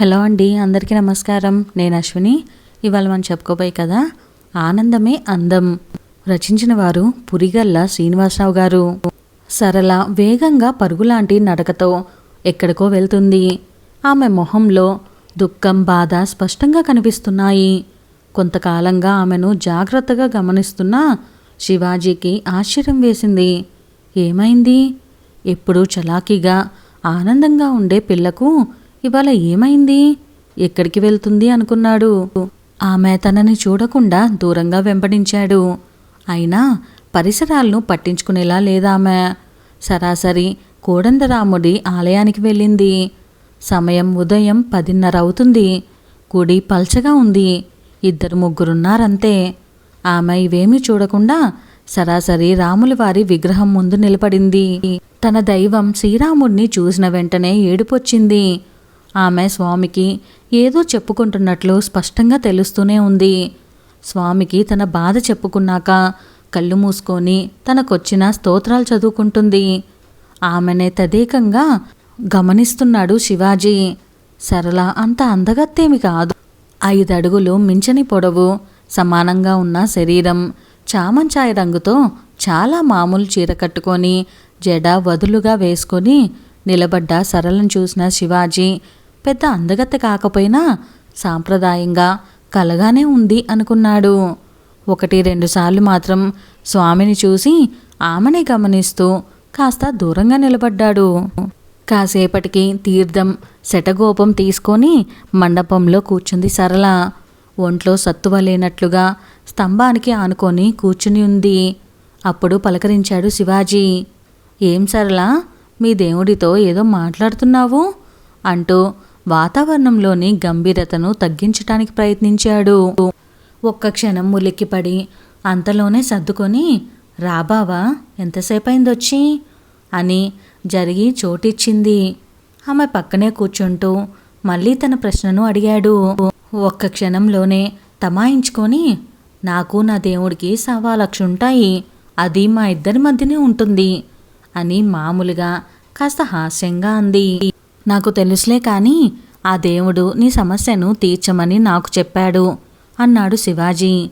Hello అండి అందరికీ నమస్కారం. నేను అశ్విని. ఇవాళ మనం చెప్పుకోబోయే కదా ఆనందమే అందం. రచించిన వారు పురిగల్ల శ్రీనివాసరావు గారు. సరళ వేగంగా పరుగులాంటి నడకతో ఎక్కడికో వెళ్తుంది. ఆమె మొహంలో దుఃఖం బాధ స్పష్టంగా కనిపిస్తున్నాయి. కొంతకాలంగా ఆమెను జాగ్రత్తగా గమనిస్తున్న శివాజీకి ఆశ్చర్యం వేసింది. ఏమైంది? ఎప్పుడూ చలాకీగా ఆనందంగా ఉండే పిల్లకు ఇవాళ ఏమైంది? ఎక్కడికి వెళ్తుంది అనుకున్నాడు. ఆమె తనని చూడకుండా దూరంగా వెంబడించాడు. అయినా పరిసరాలను పట్టించుకునేలా లేదామె. సరాసరి కోదండరాముడి ఆలయానికి వెళ్ళింది. సమయం ఉదయం పదిన్నర అవుతుంది గుడి పల్చగా ఉంది. ఇద్దరు ముగ్గురున్నారంతే. ఆమె ఇవేమీ చూడకుండా సరాసరి రాములవారి విగ్రహం ముందు నిలబడింది. తన దైవం శ్రీరాముడిని చూసిన వెంటనే ఏడుపొచ్చింది. ఆమె స్వామికి ఏదో చెప్పుకుంటున్నట్లు స్పష్టంగా తెలుస్తూనే ఉంది. స్వామికి తన బాధ చెప్పుకున్నాక కళ్ళు మూసుకొని తనకొచ్చిన స్తోత్రాలు చదువుకుంటుంది. ఆమెనే తదేకంగా గమనిస్తున్నాడు శివాజీ. సరళ అంత అందగత్తేమి కాదు. ఐదు అడుగులు మించని పొడవు సమానంగా ఉన్న శరీరం చామంచాయ రంగుతో చాలా మామూలు చీర కట్టుకొని జడ వదులుగా వేసుకొని నిలబడ్డ సరళను చూసిన శివాజీ పెద్ద అందగత్త కాకపోయినా సాంప్రదాయంగా కలగానే ఉంది అనుకున్నాడు. ఒకటి రెండుసార్లు మాత్రం స్వామిని చూసి ఆమెని గమనిస్తూ కాస్త దూరంగా నిలబడ్డాడు. కాసేపటికి తీర్థం శటగోపం తీసుకొని మండపంలో కూర్చుంది సరళ. ఒంట్లో సత్తువ లేనట్లుగా స్తంభానికి ఆనుకొని కూర్చుని ఉంది. అప్పుడు పలకరించాడు శివాజీ. ఏం సరళ మీ దేవుడితో ఏదో మాట్లాడుతున్నావు? అంటూ వాతావరణంలోని గంభీరతను తగ్గించటానికి ప్రయత్నించాడు. ఒక్క క్షణం ములిక్కిపడి అంతలోనే సర్దుకొని రాబావా ఎంతసేపైందొచ్చి? అని జరిగి చోటిచ్చింది. ఆమె పక్కనే కూర్చుంటూ మళ్ళీ తన ప్రశ్నను అడిగాడు. ఒక్క క్షణంలోనే తమాయించుకొని నాకు నా దేవుడికి సవా లక్ష ఉంటాయి అది మా ఇద్దరి మధ్యనే ఉంటుంది అని మామూలుగా కాస్త హాస్యంగా అంది. నాకు తెలుసులే కానీ ఆ దేవుడు నీ సమస్యను తీర్చమని నాకు చెప్పాడు అన్నాడు శివాజీ.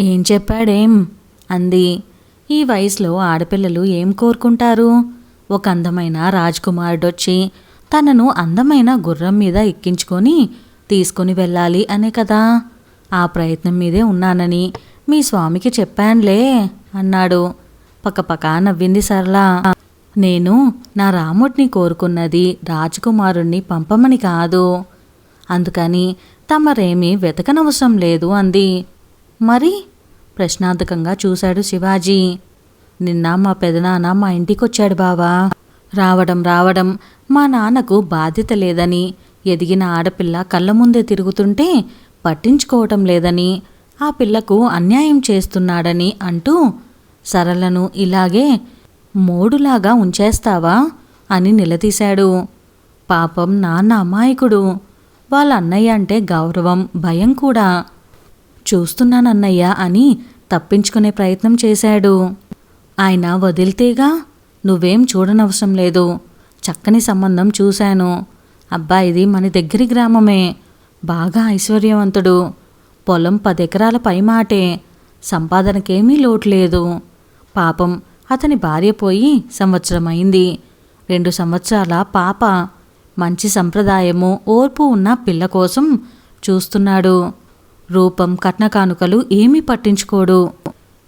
ఏం చెప్పాడేం? అంది. ఈ వయసులో ఆడపిల్లలు ఏం కోరుకుంటారు? ఒక అందమైన రాజకుమారుడొచ్చి తనను అందమైన గుర్రం మీద ఎక్కించుకొని తీసుకొని వెళ్ళాలి అనే కదా. ఆ ప్రయత్నం మీదే ఉన్నానని మీ స్వామికి చెప్పానులే అన్నాడు. పక్కపక్క నవ్వింది సరళ. నేను నా రాముడిని కోరుకున్నది రాజకుమారుణ్ణి పంపమని కాదు. అందుకని తమరేమీ వెతకనవసరం లేదు అంది. మరి? ప్రశ్నార్థకంగా చూశాడు శివాజీ. నిన్న మా పెదనాన్న మా ఇంటికొచ్చాడు బావా. రావడం రావడం మా నాన్నకు బాధ్యత లేదని ఎదిగిన ఆడపిల్ల కళ్ళ ముందే తిరుగుతుంటే పట్టించుకోవటం లేదని ఆ పిల్లకు అన్యాయం చేస్తున్నాడని అంటూ సరళను ఇలాగే మోడులాగా ఉంచేస్తావా అని నిలదీశాడు. పాపం నాన్న అమాయకుడు. వాళ్ళ అన్నయ్య అంటే గౌరవం భయం కూడా. చూస్తున్నానన్నయ్య అని తప్పించుకునే ప్రయత్నం చేశాడు. ఆయన వదిలితేగా నువ్వేం చూడనవసరం లేదు. చక్కని సంబంధం చూశాను. అబ్బాయిది మన దగ్గరి గ్రామమే. బాగా ఐశ్వర్యవంతుడు. పొలం పదెకరాల పై మాటే సంపాదనకేమీ లోటు లేదు. పాపం అతని భార్య పోయి సంవత్సరమైంది. రెండు సంవత్సరాల పాప మంచి సంప్రదాయము ఓర్పు ఉన్న పిల్ల కోసం చూస్తున్నాడు. రూపం కట్న కానుకలు ఏమీ పట్టించుకోడు.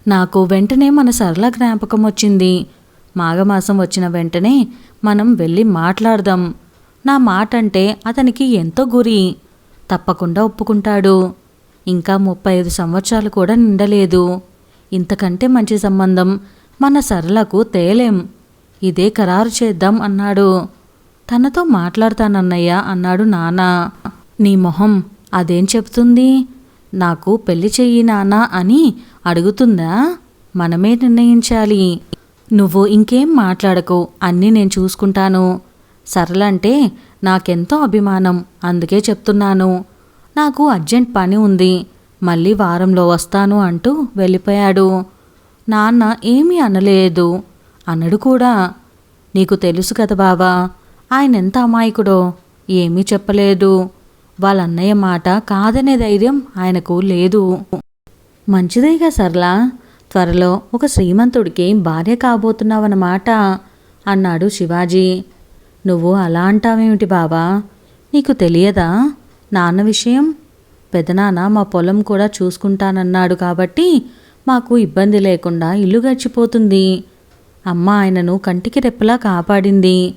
నాకు వెంటనే మన సరళ జ్ఞాపకం వచ్చింది. మాఘమాసం వచ్చిన వెంటనే మనం వెళ్ళి మాట్లాడదాం. నా మాట అంటే అతనికి ఎంతో గురి. తప్పకుండా ఒప్పుకుంటాడు. ఇంకా ముప్పై ఐదు సంవత్సరాలు కూడా నిండలేదు. ఇంతకంటే మంచి సంబంధం మన సరళకు తేలేం. ఇదే ఖరారు చేద్దాం అన్నాడు. తనతో మాట్లాడతానన్నయ్య అన్నాడు నాన్న. నీ మొహం అదేం చెప్తుంది? నాకు పెళ్ళి చెయ్యి నానా అని అడుగుతుందా? మనమే నిర్ణయించాలి. నువ్వు ఇంకేం మాట్లాడకు. అన్నీ నేను చూసుకుంటాను. సరళంటే నాకెంతో అభిమానం. అందుకే చెప్తున్నాను. నాకు అర్జెంట్ పని ఉంది. మళ్ళీ వారంలో వస్తాను అంటూ వెళ్ళిపోయాడు. నాన్న ఏమీ అనలేదు. అనడు కూడా నీకు తెలుసు కదా బావా ఆయన ఎంత అమాయకుడో ఏమీ చెప్పలేదు. వాళ్ళ అన్నయ్య మాట కాదనే ధైర్యం ఆయనకు లేదు. మంచిదేగా సర్లా త్వరలో ఒక శ్రీమంతుడికి భార్య కాబోతున్నావన్నమాట అన్నాడు శివాజీ. నువ్వు అలా అంటావేమిటి బావా? నీకు తెలియదా? నాన్న విషయం? పెదనాన్న మా పొలం కూడా చూసుకుంటానన్నాడు కాబట్టి మాకు ఇబ్బంది లేకుండా ఇల్లు గడిచిపోతుంది. అమ్మ ఆయనను కంటికి రెప్పలా కాపాడింది.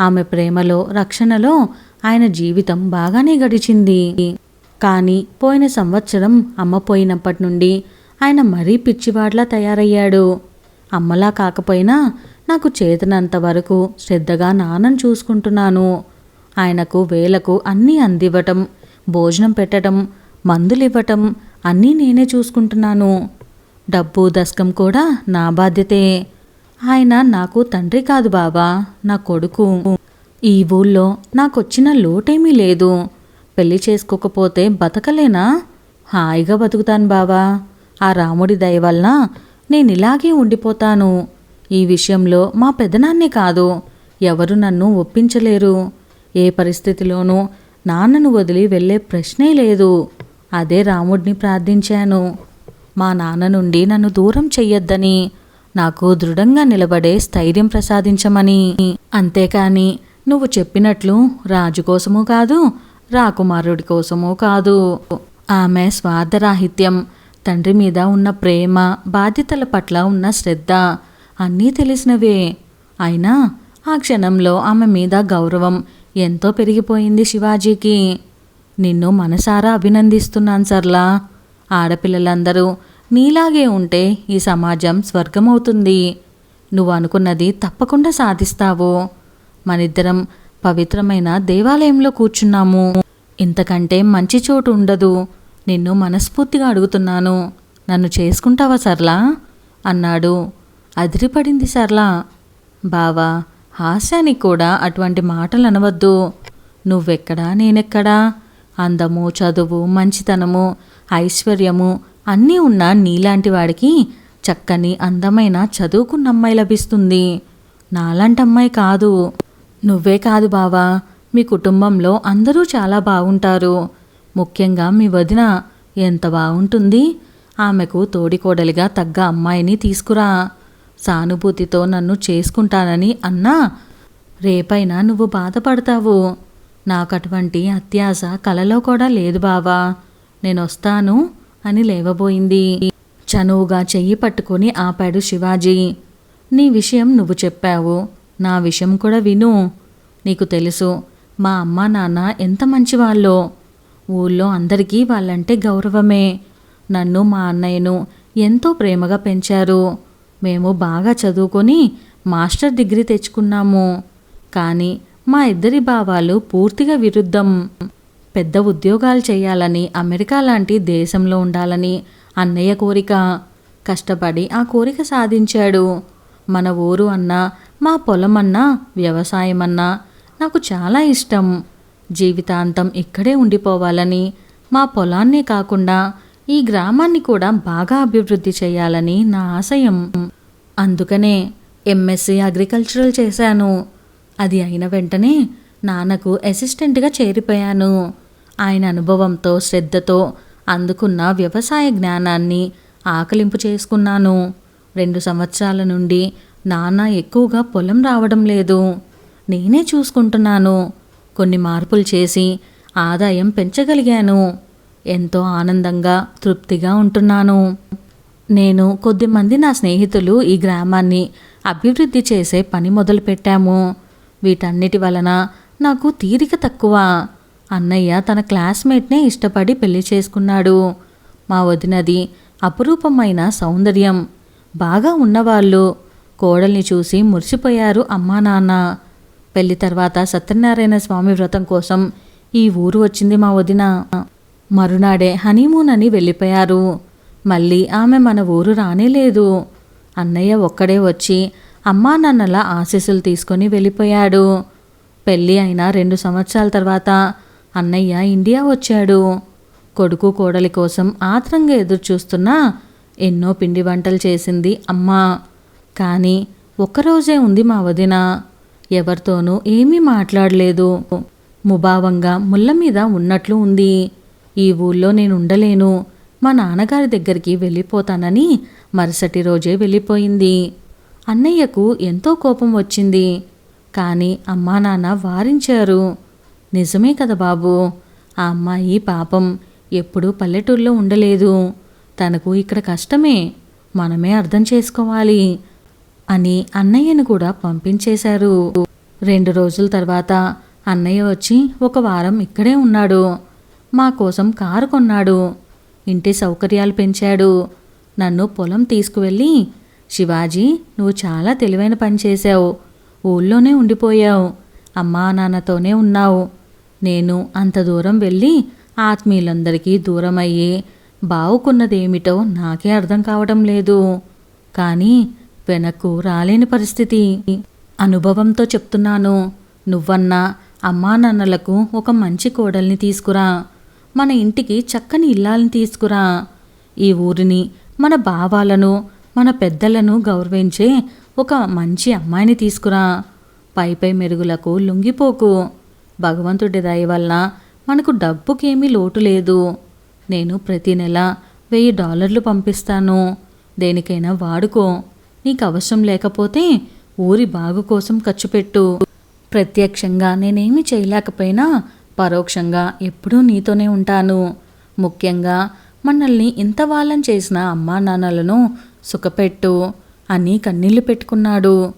ఆమె ప్రేమలో రక్షణలో ఆయన జీవితం బాగానే గడిచింది. కానీ పోయిన సంవత్సరం అమ్మ పోయినప్పటి నుండి ఆయన మరీ పిచ్చివాడ్లా తయారయ్యాడు. అమ్మలా కాకపోయినా నాకు చేతనంత వరకు శ్రద్ధగా నాన్నను చూసుకుంటున్నాను. ఆయనకు వేలకు అన్నీ అందివ్వటం భోజనం పెట్టడం మందులివ్వటం అన్నీ నేనే చూసుకుంటున్నాను. డబ్బు దశకం కూడా నా బాధ్యతే. ఆయన నాకు తండ్రి కాదు బాబా నా కొడుకు. ఈ ఊళ్ళో నాకొచ్చిన లోటేమీ లేదు. పెళ్ళి చేసుకోకపోతే బతకలేనా? హాయిగా బతుకుతాను బావా. ఆ రాముడి దయ వలన నేను ఇలాగే ఉండిపోతాను. ఈ విషయంలో మా పెదనాన్నే కాదు. ఎవరు నన్ను ఒప్పించలేరు. ఏ పరిస్థితిలోనూ నాన్నను వదిలి వెళ్ళే ప్రశ్నే లేదు. అదే రాముడిని ప్రార్థించాను. మా నాన్న నుండి నన్ను దూరం చెయ్యొద్దని. నాకు దృఢంగా నిలబడే స్థైర్యం ప్రసాదించమని. అంతేకాని నువ్వు చెప్పినట్లు రాజు కోసమూ కాదు రాకుమారుడి కోసమూ కాదు. ఆమె స్వార్థరాహిత్యం తండ్రి మీద ఉన్న ప్రేమ బాధ్యతల పట్ల ఉన్న శ్రద్ధ అన్నీ తెలిసినవే. అయినా ఆ క్షణంలో ఆమె మీద గౌరవం ఎంతో పెరిగిపోయింది శివాజీకి. నిన్ను మనసారా అభినందిస్తున్నాను సర్లా. ఆడపిల్లలందరూ నీలాగే ఉంటే ఈ సమాజం స్వర్గమవుతుంది. నువ్వు అనుకున్నది తప్పకుండా సాధిస్తావు. మనిద్దరం పవిత్రమైన దేవాలయంలో కూర్చున్నాము. ఇంతకంటే మంచి చోటు ఉండదు. నిన్ను మనస్ఫూర్తిగా అడుగుతున్నాను. నన్ను చేసుకుంటావా సర్లా? అన్నాడు. అదిరిపడింది సర్లా. బావా హాస్యానికి కూడా అటువంటి మాటలు అనవద్దు. నువ్వెక్కడా నేనెక్కడా? అందము చదువు మంచితనము ఐశ్వర్యము అన్నీ ఉన్న నీలాంటి వాడికి చక్కని అందమైన చదువుకున్న అమ్మాయి లభిస్తుంది. నాలాంటి అమ్మాయి కాదు. నువ్వే కాదు బావా. మీ కుటుంబంలో అందరూ చాలా బాగుంటారు ముఖ్యంగా మీ వదిన. ఎంత బాగుంటుంది ఆమెకు తోడికోడలిగా తగ్గ అమ్మాయిని తీసుకురా. సానుభూతితో నన్ను చేసుకుంటానని అన్నా రేపైనా నువ్వు బాధపడతావు. నాకు అటువంటి అత్యాశ కలలో కూడా లేదు బావా. నేను వస్తాను అని లేవబోయింది. చనువుగా చెయ్యి పట్టుకొని ఆపాడు శివాజీ. నీ విషయం నువ్వు చెప్పావు. నా విషయం కూడా విను. నీకు తెలుసు మా అమ్మ నాన్న ఎంత మంచివాళ్ళో. ఊళ్ళో అందరికీ వాళ్ళంటే గౌరవమే. నన్ను మా అన్నయ్యను ఎంతో ప్రేమగా పెంచారు. మేము బాగా చదువుకొని మాస్టర్ డిగ్రీ తెచ్చుకున్నాము. కానీ మా ఇద్దరి భావాలు పూర్తిగా విరుద్ధం. పెద్ద ఉద్యోగాలు చేయాలని అమెరికా లాంటి దేశంలో ఉండాలని అన్నయ్య కోరిక. కష్టపడి ఆ కోరిక సాధించాడు. మన ఊరు అన్నా మా పొలం అన్నా వ్యవసాయం అన్నా నాకు చాలా ఇష్టం. జీవితాంతం ఇక్కడే ఉండిపోవాలని మా పొలాన్నే కాకుండా ఈ గ్రామాన్ని కూడా బాగా అభివృద్ధి చేయాలని నా ఆశయం. అందుకనే ఎంఎస్సి అగ్రికల్చరల్ చేశాను. అది అయిన వెంటనే నాన్నకు అసిస్టెంట్గా చేరిపోయాను. ఆయన అనుభవంతో శ్రద్ధతో అందుకున్న వ్యవసాయ జ్ఞానాన్ని ఆకలింపు చేసుకున్నాను. రెండు సంవత్సరాల నుండి నాన్న ఎక్కువగా పొలం రావడం లేదు. నేనే చూసుకుంటున్నాను. కొన్ని మార్పులు చేసి ఆదాయం పెంచగలిగాను. ఎంతో ఆనందంగా తృప్తిగా ఉంటున్నాను. నేను కొద్దిమంది నా స్నేహితులు ఈ గ్రామాన్ని అభివృద్ధి చేసే పని మొదలుపెట్టాము. వీటన్నిటి వలన నాకు తీరిక తక్కువ. అన్నయ్య తన క్లాస్మేట్నే ఇష్టపడి పెళ్ళి చేసుకున్నాడు. మా వదినది అపురూపమైన సౌందర్యం. బాగా ఉన్నవాళ్ళు. కోడల్ని చూసి మురిసిపోయారు అమ్మా నాన్న. పెళ్ళి తర్వాత సత్యనారాయణ స్వామి వ్రతం కోసం ఈ ఊరు వచ్చింది మా వదిన. మరునాడే హనీమూన్ అని వెళ్ళిపోయారు. మళ్ళీ ఆమె మన ఊరు రానేలేదు అన్నయ్య ఒక్కడే వచ్చి అమ్మా నాన్నల ఆశీస్సులు తీసుకొని వెళ్ళిపోయాడు. పెళ్ళి అయిన రెండు సంవత్సరాల తర్వాత అన్నయ్య ఇండియా వచ్చాడు. కొడుకు కోడలి కోసం ఆత్రంగా ఎదురుచూస్తున్నా ఎన్నో పిండి వంటలు చేసింది అమ్మ. కానీ ఒక్కరోజే ఉంది మా వదిన. ఎవరితోనూ ఏమీ మాట్లాడలేదు. ముభావంగా ముళ్ళ మీద ఉన్నట్లు ఉంది. ఈ ఊళ్ళో నేను ఉండలేను. మా నాన్నగారి దగ్గరికి వెళ్ళిపోతానని మరుసటి రోజే వెళ్ళిపోయింది. అన్నయ్యకు ఎంతో కోపం వచ్చింది. కానీ అమ్మా నాన్న వారించారు. నిజమే కదా బాబు. ఆ అమ్మాయి పాపం ఎప్పుడూ పల్లెటూరులో ఉండలేదు. తనకు ఇక్కడ కష్టమే. మనమే అర్థం చేసుకోవాలి అని అన్నయ్యను కూడా పంపించేశారు. రెండు రోజుల తర్వాత అన్నయ్య వచ్చి ఒక వారం ఇక్కడే ఉన్నాడు. మా కోసం కారు కొన్నాడు. ఇంటి సౌకర్యాలు పెంచాడు. నన్ను పొలం తీసుకువెళ్ళి శివాజీ నువ్వు చాలా తెలివైన పని చేశావు. ఊళ్ళోనే ఉండిపోయావు. అమ్మా నాన్నతోనే ఉన్నావు. నేను అంత దూరం వెళ్ళి ఆత్మీయులందరికీ దూరమయ్యి బావుకున్నదేమిటో నాకే అర్థం కావడం లేదు. కానీ వెనక్కు రాలేని పరిస్థితి. అనుభవంతో చెప్తున్నాను నువ్వన్నా అమ్మా నాన్నలకు ఒక మంచి కోడల్ని తీసుకురా. మన ఇంటికి చక్కని ఇల్లాలని తీసుకురా. ఈ ఊరిని మన భావాలను మన పెద్దలను గౌరవించే ఒక మంచి అమ్మాయిని తీసుకురా. పై పై మెరుగులకు లొంగిపోకు. భగవంతుడి దయ వల్ల మనకు డబ్బుకేమీ లోటు లేదు. నేను ప్రతి నెల వెయ్యి డాలర్లు పంపిస్తాను. దేనికైనా వాడుకో. నీకు అవసరం లేకపోతే ఊరి బాగు కోసం ఖర్చు పెట్టు. ప్రత్యక్షంగా నేనేమి చేయలేకపోయినా పరోక్షంగా ఎప్పుడూ నీతోనే ఉంటాను. ముఖ్యంగా మనల్ని ఇంత వాళ్ళని చేసిన అమ్మా నాన్నలను సుఖపెట్టు అని కన్నీళ్ళు పెట్టుకున్నాడు.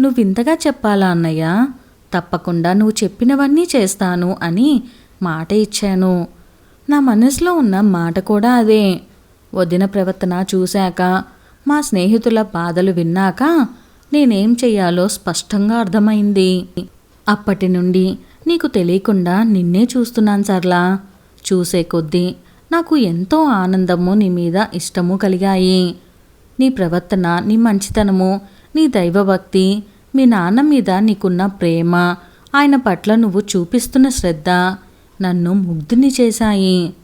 నువ్వింతగా చెప్పాలా అన్నయ్య? తప్పకుండా నువ్వు చెప్పినవన్నీ చేస్తాను అని మాట ఇచ్చాను. నా మనసులో ఉన్న మాట కూడా అదే. వదిన ప్రవర్తన చూశాక మా స్నేహితుల బాధలు విన్నాక నేనేం చెయ్యాలో స్పష్టంగా అర్థమైంది. అప్పటి నుండి నీకు తెలియకుండా నిన్నే చూస్తున్నాను సర్లా. చూసే కొద్దీ నాకు ఎంతో ఆనందము నీ మీద ఇష్టము కలిగాయి. నీ ప్రవర్తన నీ మంచితనము నీ దైవభక్తి మీ నాన్న మీద నీకున్న ప్రేమ ఆయన పట్ల నువ్వు చూపిస్తున్న శ్రద్ధ నన్ను ముగ్ధుని చేశాయి.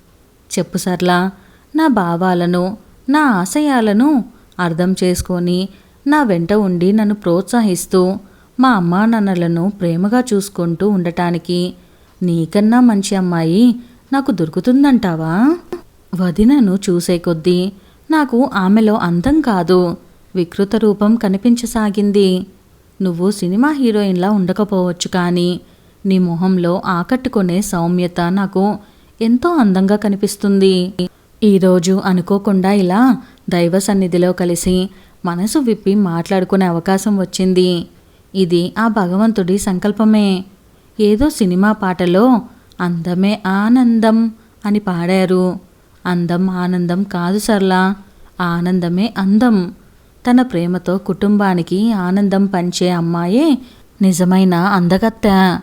చెప్పు సర్లా నా భావాలను నా ఆశయాలను అర్థం చేసుకొని నా వెంట ఉండి నన్ను ప్రోత్సహిస్తూ మా అమ్మా నాన్నలను ప్రేమగా చూసుకుంటూ ఉండటానికి నీకన్నా మంచి అమ్మాయి నాకు దొరుకుతుందంటావా? వదినను చూసే కొద్దీ నాకు ఆమెలో అందం కాదు వికృత రూపం కనిపించసాగింది. నువ్వు సినిమా హీరోయిన్లా ఉండకపోవచ్చు కానీ నీ మొహంలో ఆకట్టుకునే సౌమ్యత నాకు ఎంతో అందంగా కనిపిస్తుంది. ఈరోజు అనుకోకుండా ఇలా దైవ సన్నిధిలో కలిసి మనసు విప్పి మాట్లాడుకునే అవకాశం వచ్చింది. ఇది ఆ భగవంతుడి సంకల్పమే. ఏదో సినిమా పాటలో అందమే ఆనందం అని పాడారు. అందం ఆనందం కాదు సర్లా ఆనందమే అందం. తన ప్రేమతో కుటుంబానికి ఆనందం పంచే అమ్మాయే నిజమైన అందగత్త.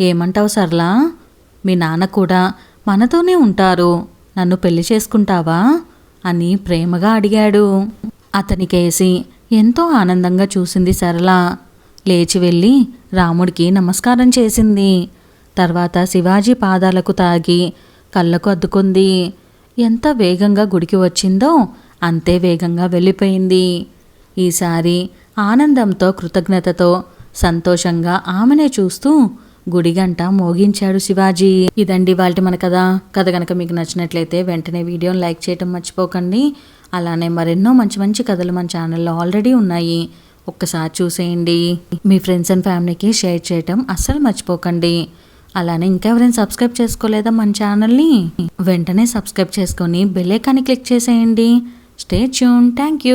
ఏమంటావు సర్లా మీ నాన్న కూడా మనతోనే ఉంటారు. నన్ను పెళ్ళి చేసుకుంటావా? అని ప్రేమగా అడిగాడు. అతనికేసి ఎంతో ఆనందంగా చూసింది సరళ. లేచి వెళ్ళి రాముడికి నమస్కారం చేసింది. తర్వాత శివాజీ పాదాలకు తాగి కళ్ళకు అద్దుకుంది. ఎంత వేగంగా గుడికి వచ్చిందో అంతే వేగంగా వెళ్ళిపోయింది. ఈసారి ఆనందంతో కృతజ్ఞతతో సంతోషంగా ఆమెనే చూస్తూ గుడిగంట మోగించాడు శివాజీ. ఇదండి వాళ్ళ మన కథ. కథ కనుక మీకు నచ్చినట్లయితే వెంటనే వీడియోని లైక్ చేయటం మర్చిపోకండి. అలానే మరెన్నో మంచి మంచి కథలు మన ఛానల్లో ఆల్రెడీ ఉన్నాయి. ఒక్కసారి చూసేయండి. మీ ఫ్రెండ్స్ అండ్ ఫ్యామిలీకి షేర్ చేయటం అస్సలు మర్చిపోకండి. అలానే ఇంకెవరైనా సబ్స్క్రైబ్ చేసుకోలేదా మన ఛానల్ని? వెంటనే సబ్స్క్రైబ్ చేసుకొని బెల్ ఐకాన్ని క్లిక్ చేసేయండి. Stay tune thank you.